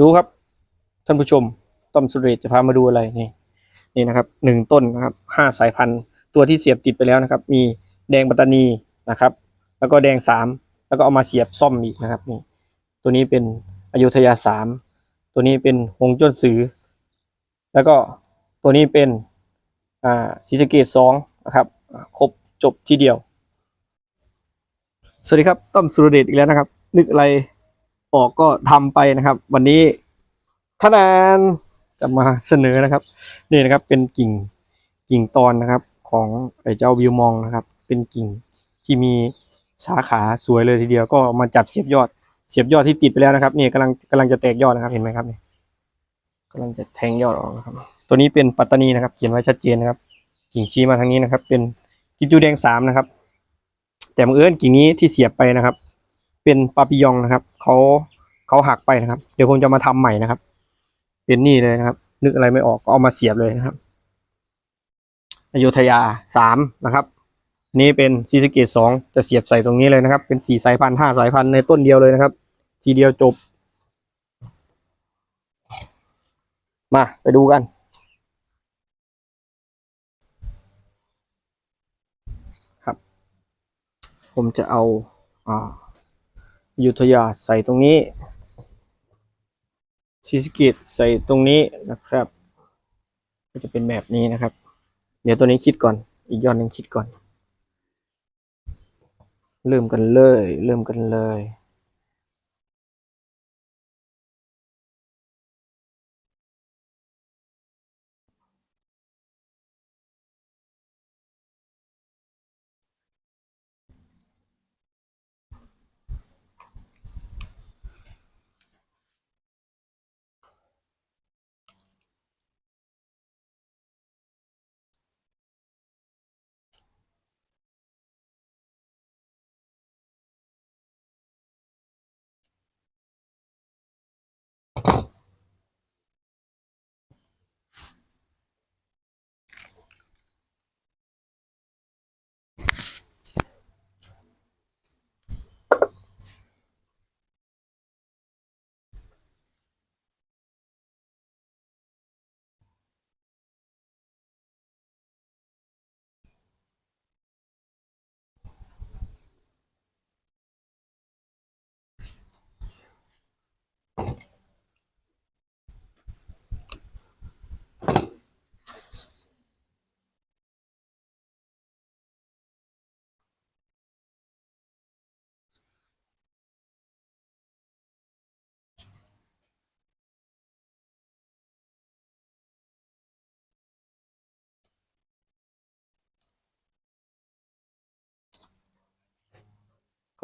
ดูครับ ท่านผู้ชมต้อมสุเรศจะพามาดูอะไรนี่นี่นะครับหนึ่งต้นนะครับห้าสายพันธุ์ตัวที่เสียบติดไปแล้วนะครับ มีแดงปัตตานีนะครับ แล้วก็แดงสามแล้วก็เอามาเสียบซ่อมอีกนะครับนี่ตัวนี้เป็นอยุธยาสามตัวนี้เป็นหงจนสือ แล้วก็ตัวนี้เป็นอ่าศรีสเกดสองนะครับครบจบทีเดียว สวัสดีครับต้อมสุรเดชอีกแล้วนะครับ นึกอะไร ออกก็ทำไปนะครับ วันนี้ทนานจะมาเสนอนะครับ นี่นะครับเป็นกิ่งกิ่งตอนนะครับของไอ้เจ้าวิวมองนะครับ เป็นกิ่งที่มีสาขาสวยเลยทีเดียวก็มาจับเสียบยอด เสียบยอดที่ติดไปแล้วนะครับนี่กำลังกำลังจะแตกยอดนะครับเห็นไหมครับนี่กำลังจะแทงยอดออกนะครับ ตัวนี้เป็นปัตตานีนะครับ เขียนไว้ชัดเจนนะครับ กิ่งชี้มาทางนี้นะครับ เป็นกิมจูแดงสามนะครับ แต่บังเอิญกิ่งนี้ที่เสียบไปนะครับ เป็นปาปิยองนะครับเขา เขาหักไปนะครับ เดี๋ยวผมจะมาทำใหม่นะครับ เป็นนี่เลยนะครับ นึกอะไรไม่ออกก็เอามาเสียบเลยนะครับอยุธยาสามนะครับนี่เป็นซีสเกตสองจะเสียบใส่ตรงนี้เลยนะครับ เป็นสี่สายพันธุ์ห้าสายพันธุ์ในต้นเดียวเลยนะครับ ทีเดียวจบ มาไปดูกัน ครับ ผมจะเอาอ่าอยุธยาใส่ตรงนี้ ซีสกิตใส่ตรงนี้นะครับ ก็จะเป็นแบบนี้นะครับ เดี๋ยวตัวนี้คิดก่อน อีกยอดหนึ่งคิดก่อน เริ่มกันเลย เริ่มกันเลย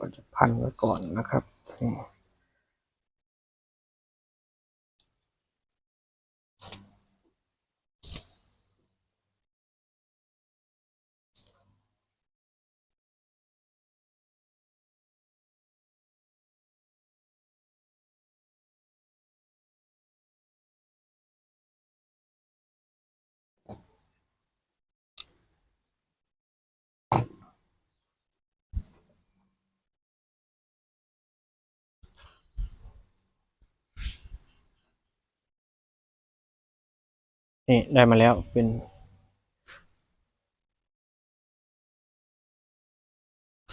ก็จะพันไว้ก่อนนะครับ นี่ได้มาแล้วเป็น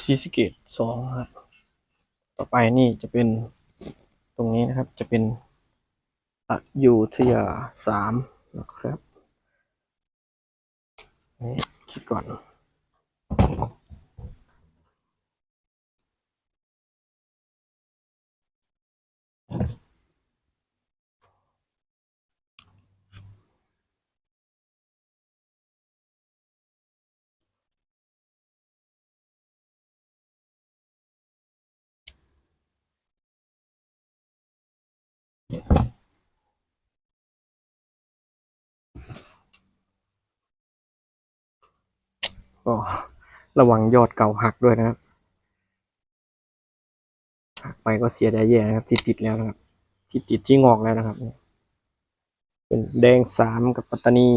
ซีสเกตสองครับต่อไปนี่จะเป็นตรงนี้นะครับจะเป็นอยุธยาสามนะครับนี่คิดก่อน ก็ระวังยอดเก่าหักด้วยนะครับ หักไปก็เสียดายแย่นะครับที่ติดแล้วนะครับ ที่ติดที่งอกแล้วนะครับ เป็นแดงสามกับปัตตานี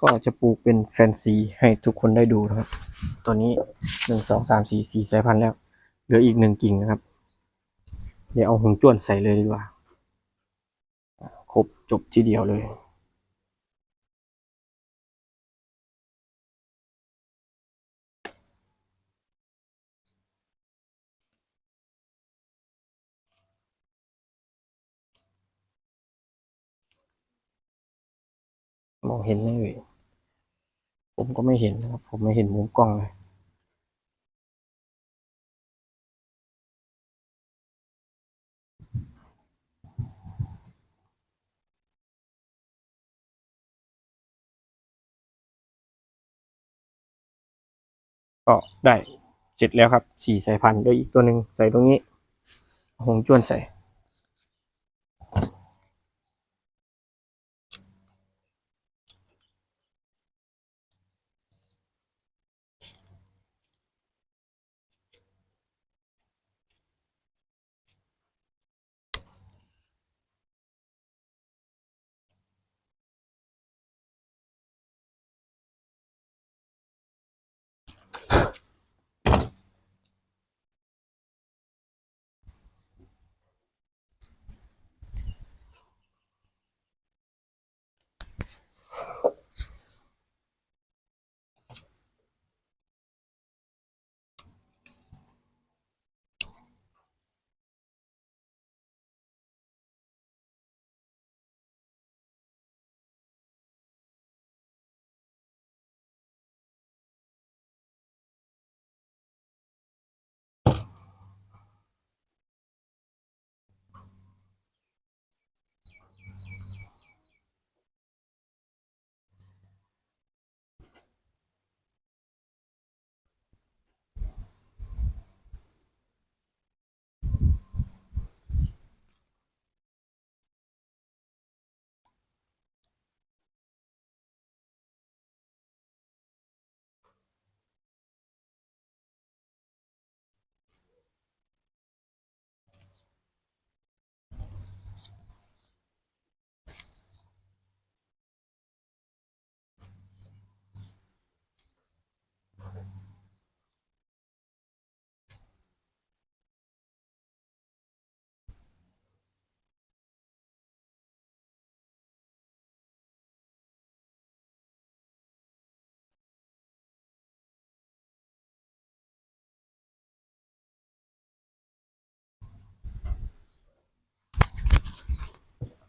ก็จะปลูกเป็นแฟนซีให้ทุกคนได้ดูนะครับ ตอนนี้หนึ่งสองสามสี่สี่สายพันธุ์แล้ว เหลืออีกหนึ่งกิ่งนะครับ เดี๋ยวเอาหงจ้วนใส่เลยดีกว่า ครบจบทีเดียวเลย มองเห็นไหมเอ่ยผมก็ไม่เห็นนะครับ ผมไม่เห็นมุมกล้องเลยก็ได้เสร็จแล้วครับสี่สายพันธุ์เดี๋ยวอีกตัวหนึ่งใส่ตรงนี้หงจ้วนใส่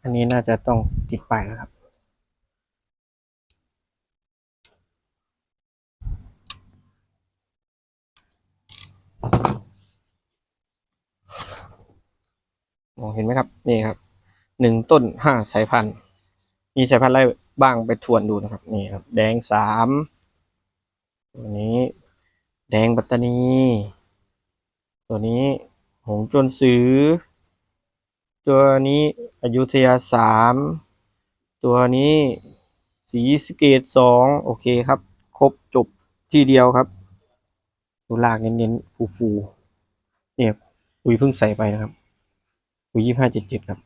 อันนี้น่าจะต้องติดป้ายแล้วครับ มองเห็นไหมครับ นี่ครับ หนึ่งต้นห้าสายพันธุ์ มีสายพันธุ์อะไรบ้างไปทวนดูนะครับ นี่ครับ แดงสามตัวนี้ แดงปัตตานี ตัวนี้ หงจนสือ ตัวนี้อยุธยาสามตัวนี้สีสเกตสองโอเคครับ ครบจบที่เดียวครับดูลากเน้นๆฟูๆเนี่ยปุ๋ยเพิ่งใส่ไปนะครับปุ๋ยยี่ห้าเจ็ดเจ็ดครับ